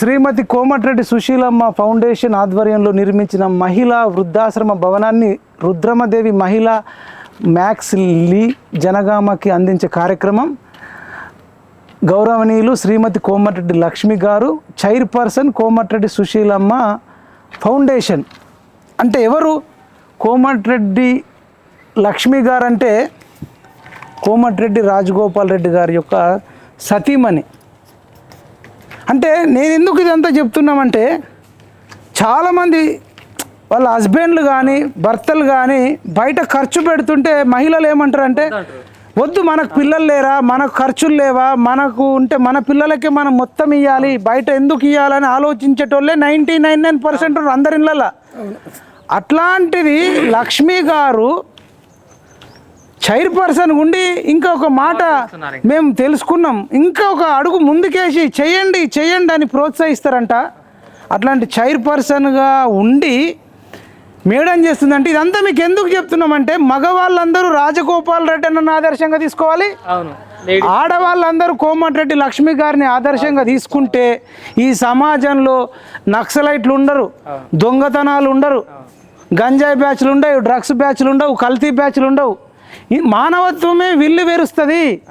శ్రీమతి Komatireddy Susheelamma foundation ఆధ్వర్యంలో నిర్మించిన మహిళా వృద్ధాశ్రమ భవనాన్ని రుద్రమదేవి మహిళా మ్యాక్స్ లీ జనగామకి అందించే కార్యక్రమం. గౌరవనీయులు శ్రీమతి కోమటిరెడ్డి లక్ష్మి గారు చైర్పర్సన్ కోమటిరెడ్డి సుశీలమ్మ ఫౌండేషన్. అంటే ఎవరు? కోమటిరెడ్డి లక్ష్మి గారు అంటే కోమటిరెడ్డి రాజగోపాల్ రెడ్డి గారి యొక్క సతీమణి. అంటే నేను ఎందుకు ఇదంతా చెప్తున్నామంటే చాలామంది వాళ్ళ హస్బెండ్లు కానీ భర్తలు కానీ బయట ఖర్చు పెడుతుంటే మహిళలు ఏమంటారంటే వద్దు మనకు పిల్లలు లేరా మనకు ఖర్చులు లేవా మనకు ఉంటే మన పిల్లలకే మనం మొత్తం ఇవ్వాలి బయట ఎందుకు ఇవ్వాలని ఆలోచించేటోళ్ళే నైంటీ నైన్ నైన్ పర్సెంట్ అందరి అట్లాంటిది లక్ష్మి గారు చైర్పర్సన్ ఉండి ఇంకా ఒక మాట మేము తెలుసుకున్నాం. ఇంకా ఒక అడుగు ముందుకేసి చేయండి చేయండి అని ప్రోత్సహిస్తారంట. అట్లాంటి చైర్పర్సన్గా ఉండి మేడం చేస్తుందంటే ఇదంతా మీకు ఎందుకు చెప్తున్నామంటే మగవాళ్ళందరూ రాజగోపాల్ రెడ్డి అన్న ఆదర్శంగా తీసుకోవాలి. ఆడవాళ్ళందరూ కోమటిరెడ్డి లక్ష్మి గారిని ఆదర్శంగా తీసుకుంటే ఈ సమాజంలో నక్సలైట్లు ఉండరు దొంగతనాలు ఉండరు గంజాయి బ్యాచ్లు ఉండవు డ్రగ్స్ బ్యాచ్లు ఉండవు కల్తీ బ్యాచ్లు ఉండవు. మానవత్వమే విల్లు వేరుస్తుంది.